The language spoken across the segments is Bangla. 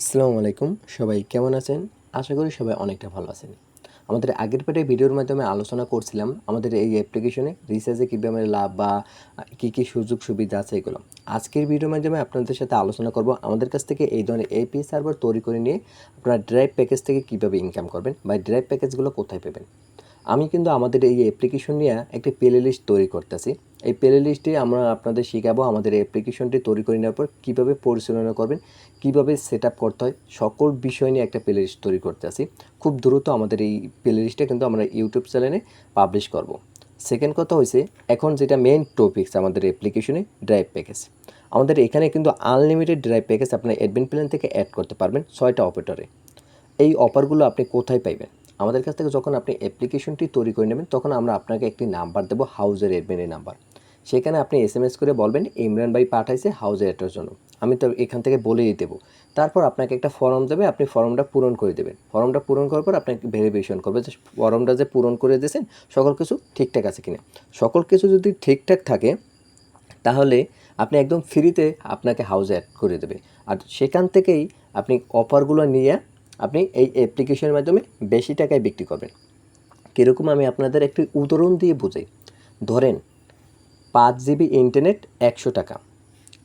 আসসালামু আলাইকুম। সবাই কেমন আছেন? আশা করি সবাই অনেকটা ভালো আছেন। আমাদের আগের পেটে ভিডিওর মাধ্যমে আলোচনা করছিলাম আমাদের এই অ্যাপ্লিকেশনে রিচার্জে কীভাবে লাভ বা কী কী সুযোগ সুবিধা আছে এগুলো। আজকের ভিডিওর মাধ্যমে আপনাদের সাথে আলোচনা করব আমাদের কাছ থেকে এই ধরনের এপি সার্ভার তৈরি করে নিয়ে আপনারা ড্রাইভ প্যাকেজ থেকে কীভাবে ইনকাম করবেন বা ড্রাইভ প্যাকেজগুলো কোথায় পাবেন। আমি কিন্তু আমাদের এই অ্যাপ্লিকেশন নিয়ে একটি প্লে লিস্ট তৈরি করতেছি। এই প্লে লিস্টে আমরা আপনাদের শেখাবো আমাদের অ্যাপ্লিকেশনটি তৈরি করে নেওয়ার পর কীভাবে পরিচালনা করবেন, কীভাবে সেট করতে হয়, সকল বিষয় নিয়ে একটা প্লে লিস্ট তৈরি করতে আসি খুব দ্রুত আমাদের এই প্লে লিস্টটা কিন্তু আমরা ইউটিউব চ্যানেলে পাবলিশ করব। সেকেন্ড কথা হয়েছে এখন যেটা মেন টপিকস আমাদের অ্যাপ্লিকেশনে ড্রাইভ প্যাকেজ আমাদের এখানে কিন্তু আনলিমিটেড ড্রাইভ প্যাকেজ আপনার অ্যাডমিন প্ল্যান থেকে অ্যাড করতে পারবেন ছয়টা অপারেটরে এই অফারগুলো আপনি কোথায় পাইবেন? আমাদের কাছ থেকে যখন আপনি অ্যাপ্লিকেশনটি তৈরি করে নেবেন, তখন আমরা আপনাকে একটি নাম্বার দেবো হাউজের অ্যাডমিনের নাম্বার সেখানে আপনি এস এম এস করে বলবেন, ইমরান ভাই পাঠাইছে হাউজের অ্যাড্রেস জন্য। আমি তো এখান থেকে বলেই দেবো। তারপর আপনাকে একটা ফর্ম দেবে, আপনি ফর্মটা পূরণ করে দেবেন। ফর্মটা পূরণ করার পর আপনাকে ভেরিফিকেশন করবে যে ফর্মটা যে পূরণ করে দিয়েছেন, সকল কিছু ঠিকঠাক আছে কিনা। সকল কিছু যদি ঠিকঠাক থাকে, তাহলে আপনি একদম ফ্রিতে আপনাকে হাউজে অ্যাড করে দেবে। আর সেখান থেকেই আপনি অফারগুলো নিয়ে আপনি এই অ্যাপ্লিকেশনের মাধ্যমে বেশি টাকায় বিক্রি করবেন। কীরকম আমি আপনাদের একটি উদাহরণ দিয়ে বুঝাই। ধরেন, পাঁচ জিবি ইন্টারনেট একশো টাকা।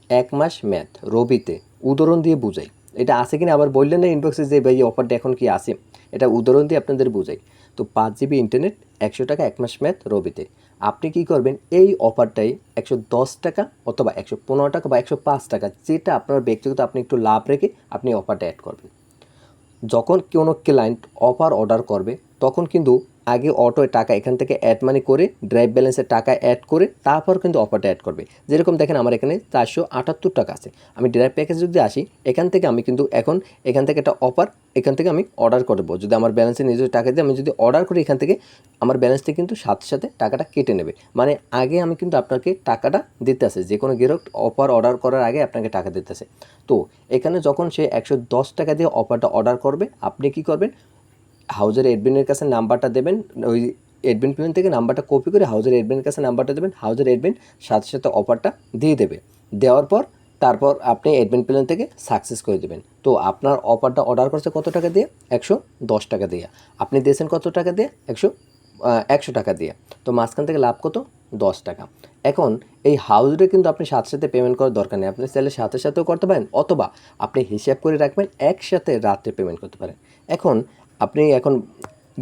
এক মাস ম্যাথ রবিতে। উদাহরণ দিয়ে বুঝাই। এটা আছে কিনা আবার বললেন না ইনবক্সে যে, ভাই অফারটা এখন কি আছে? এটা উদাহরণ দিয়ে আপনাদের বুঝাই। তো পাঁচ জিবি ইন্টারনেট একশো টাকা, এক মাস ম্যাথ রবিতে। আপনি কি করবেন? এই অফারটাই একশো দশ টাকা অথবা একশো পনেরো টাকা বা একশো পাঁচ টাকা, যেটা আপনার ব্যক্তিগত আপনি একটু লাভ রেখে আপনি অফারটা অ্যাড করবেন। যখন কোনো ক্লায়েন্ট অফার অর্ডার করবে তখন কিন্তু আগে অটোয় টাকা, এখান থেকে অ্যাড মানি করে ড্রাইভ ব্যালেন্সের টাকা অ্যাড করে তারপর কিন্তু অফারটা অ্যাড করবে। যেরকম দেখেন আমার এখানে চারশো আটাত্তর টাকা আছে। আমি ড্রাইভ প্যাকেজ যদি আসি, এখান থেকে আমি কিন্তু এখন, এখান থেকে একটা অফার এখান থেকে আমি অর্ডার করব। যদি আমার ব্যালেন্সে নিজের টাকা দিয়ে আমি যদি অর্ডার করি, এখান থেকে আমার ব্যালেন্স থেকে কিন্তু সাথে সাথে টাকাটা কেটে নেবে। মানে আগে আমি কিন্তু আপনাকে টাকাটা দিতে আসে যে কোনো গ্রাহক অফার অর্ডার করার আগে আপনাকে টাকা দিতে আসে তো এখানে যখন সে একশো দশ টাকা দিয়ে অফারটা অর্ডার করবে, আপনি কি করবেন? হাউজের এডমিনের কাছে নাম্বারটা দেবেন, ওই এডমিন প্ল্যান থেকে নাম্বারটা কপি করে হাউজের এডমিনের কাছে নাম্বারটা দেবেন, হাউজের এডমিন সাথে সাথে অফারটা দিয়ে দেবে। দেওয়ার পর, তারপর আপনি এডমিন প্ল্যান থেকে সাকসেস করে দেবেন। তো আপনার অফারটা অর্ডার করছে কত টাকা দিয়ে? একশো দশ টাকা দিয়ে। আপনি দিয়েছেন কত টাকা দিয়ে? একশো একশো টাকা দিয়ে। তো মাঝখান থেকে লাভ কত? দশ টাকা। এখন এই হাউজে কিন্তু আপনি সাথে সাথে পেমেন্ট করার দরকার নেই। আপনি চাইলে সাথে সাথেও করতে পারেন, অথবা আপনি হিসাব করে রাখবেন, একসাথে রাত্রে পেমেন্ট করতে পারেন। এখন আপনি এখন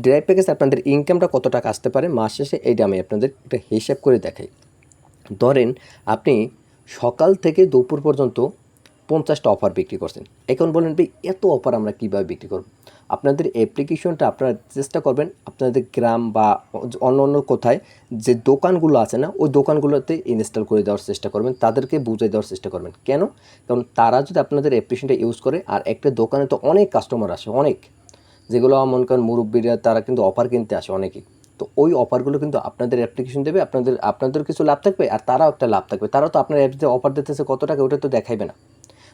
ড্রাইভ প্যাকেজ আপনাদের ইনকামটা কত টাকা আসতে পারে মাস শেষে, এইটা আমি আপনাদের একটা হিসাব করে দেখাই। ধরেন আপনি সকাল থেকে দুপুর পর্যন্ত পঞ্চাশটা অফার বিক্রি করছেন। এখন বলেন ভাই, এত অফার আমরা কীভাবে বিক্রি করব? আপনাদের অ্যাপ্লিকেশনটা আপনারা চেষ্টা করবেন আপনাদের গ্রাম বা অন্য অন্য কোথায় যে দোকানগুলো আছে না, ওই দোকানগুলোতে ইনস্টল করে দেওয়ার চেষ্টা করবেন, তাদেরকে বুঝিয়ে দেওয়ার চেষ্টা করবেন। কেন? কারণ তারা যদি আপনাদের অ্যাপ্লিকেশনটা ইউজ করে, আর একটা দোকানে তো অনেক কাস্টমার আসে, অনেক। যেগুলো মনে করেন মুরব্বীরা, তারা কিন্তু অফার কিনতে আসে অনেকেই তো ওই অফারগুলো কিন্তু আপনাদের অ্যাপ্লিকেশন দেবে, আপনাদের আপনাদের কিছু লাভ থাকবে আর তারাও একটা লাভ থাকবে। তারাও তো আপনার অ্যাপসে অফার দিতেছে, কত টাকা ওটা তো দেখাইবে না।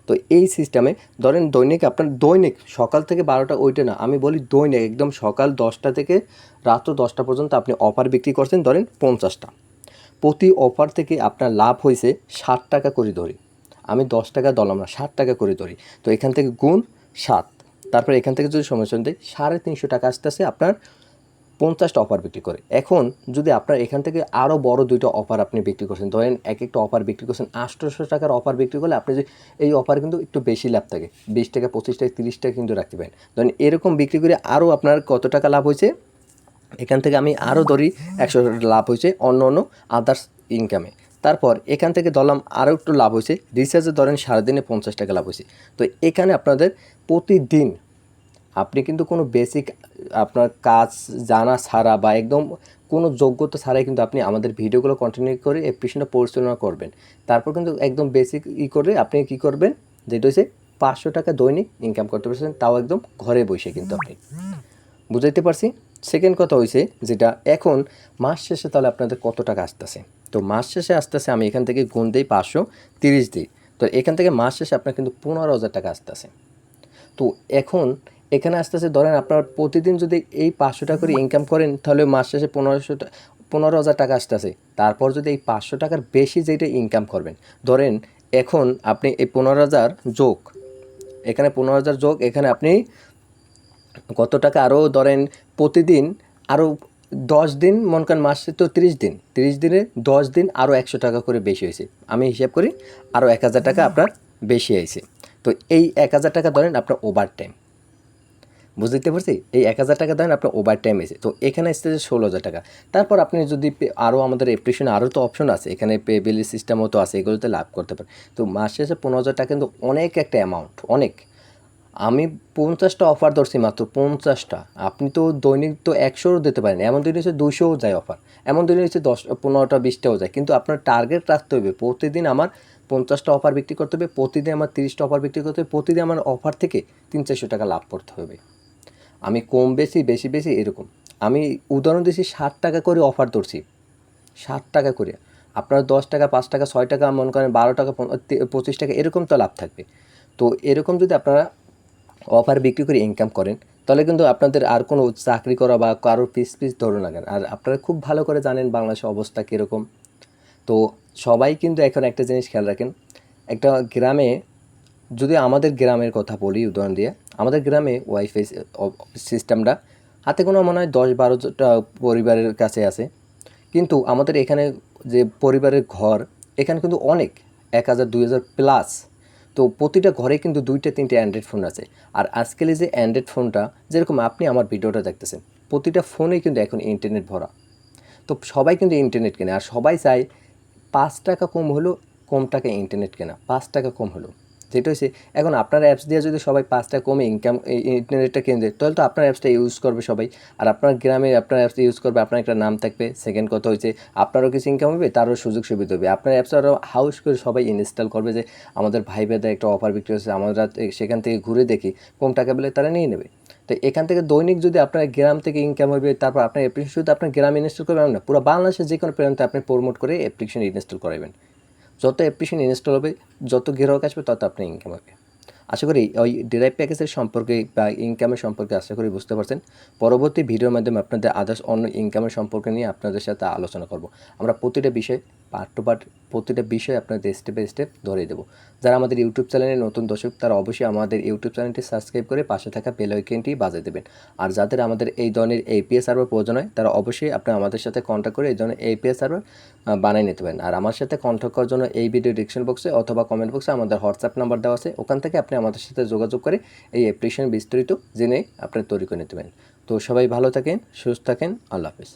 তো এই সিস্টেমে ধরেন দৈনিক আপনার দৈনিক সকাল থেকে বারোটা ওইটা না, আমি বলি দৈনিক, একদম সকাল দশটা থেকে রাত্র দশটা পর্যন্ত আপনি অফার বিক্রি করছেন ধরেন পঞ্চাশটা। প্রতি অফার থেকে আপনার লাভ হয়েছে ষাট টাকা করে ধরি। আমি দশ টাকা দলাম না, ষাট টাকা করে ধরি। তো এখান থেকে গুণ সাত। তারপর এখান থেকে যদি সমালোচনা দেয় সাড়ে তিনশো টাকা আসতেছে আপনার পঞ্চাশটা অফার বিক্রি করে। এখন যদি আপনার এখান থেকে আরও বড় দুইটা অফার আপনি বিক্রি করছেন, ধরেন এক একটা অফার বিক্রি করছেন আটশোশো টাকার অফার বিক্রি করলে আপনি যে এই অফার কিন্তু একটু বেশি লাভ থাকে, বিশ টাকা, পঁচিশ টাকা, তিরিশ টাকা কিন্তু রাখতে পারেন। ধরেন এরকম বিক্রি করে আরও আপনার কত টাকা লাভ হয়েছে? এখান থেকে আমি আরও ধরি, একশো লাভ হয়েছে অন্য অন্য আদার্স ইনকামে তারপর এখান থেকে ধরলাম আরও একটু লাভ হয়েছে। রিচার্জে ধরেন সারাদিনে পঞ্চাশ টাকা লাভ হয়েছে। তো এখানে আপনাদের প্রতিদিন আপনি কিন্তু কোনো বেসিক আপনার কাজ জানা ছাড়া বা একদম কোনো যোগ্যতা ছাড়াই কিন্তু আপনি আমাদের ভিডিওগুলো কন্টিনিউ করে অ্যাপ্লিকেশনটা পরিচালনা করবেন। তারপর কিন্তু একদম বেসিক ই করে আপনি কি করবেন? যেটা হচ্ছে পাঁচশো টাকা দৈনিক ইনকাম করতে পারছেন, তাও একদম ঘরে বসে কিন্তু আপনি। বুঝাইতে পারছি? সেকেন্ড কথা হয়েছে যেটা, এখন মাস শেষে তাহলে আপনাদের কত টাকা আসতেছে? তো মাস শেষে আসতেছে, আমি এখান থেকে গুণ দিই পাঁচশো তিরিশ দিই। তো এখান থেকে মাস শেষে আপনার কিন্তু পনেরো হাজার টাকা আসতেছে। তো এখন এখানে আসতেছে, ধরেন আপনার প্রতিদিন যদি এই পাঁচশো টাকা করে ইনকাম করেন, তাহলে মাস শেষে পনেরোশো পনেরো হাজার টাকা আসতেছে। তারপর যদি এই পাঁচশো টাকার বেশি যেটা ইনকাম করবেন, ধরেন এখন আপনি এই পনেরো হাজার যোগ, এখানে পনেরো হাজার যোগ, এখানে আপনি কত টাকা? আরও ধরেন প্রতিদিন আরও দশ দিন মন করেন মাসে তো তিরিশ দিন তিরিশ দিনে দশ দিন আরও একশো টাকা করে বেশি হয়েছে। আমি হিসাব করি আরও এক হাজার টাকা আপনার বেশি হয়েছে। তো এই এক হাজার টাকা ধরেন আপনার ওভার টাইম বুঝতে পারছি? এই এক হাজার টাকা ধরেন আপনার ওভার টাইম এসে তো এখানে এসছে ষোলো হাজার টাকা। তারপর আপনি যদি আরও আমাদের অ্যাপ্লিকেশনে আরও তো অপশন আছে। এখানে পে বিলি সিস্টেমও তো আছে এগুলোতে লাভ করতে পারেন। তো মাসে এসে পনেরো হাজার টাকা কিন্তু অনেক একটা অ্যামাউন্ট অনেক। আমি পঞ্চাশটা অফার ধরছি মাত্র, পঞ্চাশটা। আপনি তো দৈনিক তো একশোও দিতে পারেন, এমন দিন হচ্ছে দুশোও যায় অফার এমন দিন হচ্ছে দশ, পনেরোটা, বিশটাও যায়। কিন্তু আপনার টার্গেট রাখতে হবে, প্রতিদিন আমার পঞ্চাশটা অফার বিক্রি করতে হবে, প্রতিদিন আমার তিরিশটা অফার বিক্রি করতে হবে, প্রতিদিন আমার অফার থেকে তিন, চারশো টাকা লাভ করতে হবে। আমি কম বেশি বেশি বেশি এরকম। আমি উদাহরণ দিচ্ছি ষাট টাকা করে অফার ধরছি, ষাট টাকা করে। আপনার দশ টাকা, পাঁচ টাকা, ছয় টাকা, মনে করেন বারো টাকা পঁচিশ টাকা, এরকম তো লাভ থাকবে। তো এরকম যদি আপনারা অফার বিক্রি করে ইনকাম করেন, তাহলে কিন্তু আপনাদের আর কোনো চাকরি করা বা কারোর পিস পিস ধরুন না আর আপনারা খুব ভালো করে জানেন বাংলাদেশের অবস্থা কীরকম। তো সবাই কিন্তু এখন একটা জিনিস খেয়াল রাখেন, একটা গ্রামে, যদি আমাদের গ্রামের কথা বলি উদাহরণ দিয়ে, আমাদের গ্রামে ওয়াইফাই সিস্টেমটা হাতে কোনো মনে হয় দশ বারোটা পরিবারের কাছে আছে। কিন্তু আমাদের এখানে যে পরিবারের ঘর, এখানে কিন্তু অনেক, এক হাজার, দুই হাজার প্লাস তো প্রতিটা ঘরে কিন্তু দুইটা, তিনটে অ্যান্ড্রয়েড ফোন আছে। আর আজকাল যে অ্যান্ড্রয়েড ফোনটা যেরকম আপনি আমার ভিডিওটা দেখতেছেন, প্রতিটা ফোনে কিন্তু এখন ইন্টারনেট ভরা। তো সবাই কিন্তু ইন্টারনেট কেনে। আর সবাই চায় পাঁচ টাকা কম হলো কম টাকা ইন্টারনেট কেনা, পাঁচ টাকা কম হলো যেটা হচ্ছে এখন আপনার অ্যাপস দিয়ে যদি সবাই পাঁচ টাকা কমে ইনকাম ইন্টারনেটটা কিনে দেয় তাহলে তো আপনার অ্যাপসটা ইউজ করবে সবাই। আর আপনার গ্রামে আপনার অ্যাপসটা ইউজ করবে, আপনার একটা নাম থাকবে সেকেন্ড কথা হচ্ছে আপনারও কিছু ইনকাম হবে, তারও সুযোগ সুবিধা হবে। আপনার অ্যাপস আরও হাউস করে সবাই ইনস্টল করবে যে, আমাদের ভাই বেদা একটা অফার বিক্রি হচ্ছে আমরা সেখান থেকে ঘুরে দেখি, কম টাকা পেলে তারা নিয়ে নেবে। তো এখান থেকে দৈনিক যদি আপনার গ্রাম থেকে ইনকাম হবে, তারপর আপনার অ্যাপ্লিকেশন শুধু আপনার গ্রাম ইনস্টল করবেন না, পুরো বাংলাদেশের যে কোনো প্রান্তে আপনি প্রমোট করে অ্যাপ্লিকেশন ইনস্টল করাবেন যত অ্যাপ্লিকেশন ইনস্টল হবে, যত গ্রাহক আসবে, তত আপনার ইনকাম হবে। আশা করি ওই ডিরাইভ প্যাকেজের সম্পর্কে বা ইনকামের সম্পর্কে আশা করি বুঝতে পারছেন। পরবর্তী ভিডিওর মাধ্যমে আপনাদের আদার্স অন্য ইনকামের সম্পর্কে নিয়ে আপনাদের সাথে আলোচনা করব। আমরা প্রতিটা বিষয় পার্ট টু পার্ট প্রতিটা বিষয় আপনাদের স্টেপ বাই স্টেপ ধরে দেবো। যারা আমাদের ইউটিউব চ্যানেলে নতুন দর্শক, তারা অবশ্যই আমাদের ইউটিউব চ্যানেলটি সাবস্ক্রাইব করে পাশে থাকা বেল আইকনটি বাজিয়ে দেবেন। আর যাদের আমাদের এই ধরনের এপিএস সার্ভার প্রয়োজন হয়, তারা অবশ্যই আপনি আমাদের সাথে কন্ট্যাক্ট করে এই ধরনের এপিএস সার্ভার বানিয়ে নিতে পারেন। আর আমার সাথে কন্ট্যাক্ট করার জন্য এই ভিডিও ডিসক্রিপশন বক্সে অথবা কমেন্ট বক্সে আমাদের হোয়াটসঅ্যাপ নাম্বার দেওয়া আছে। ওখান থেকে আপনি আমাদের সাথে যোগাযোগ করে এই অ্যাপ্লিকেশন বিস্তারিত জেনে আপনি তৈরি করে নিতে পারেন। তো সবাই ভালো থাকেন, সুস্থ থাকেন, আল্লাহ হাফিজ।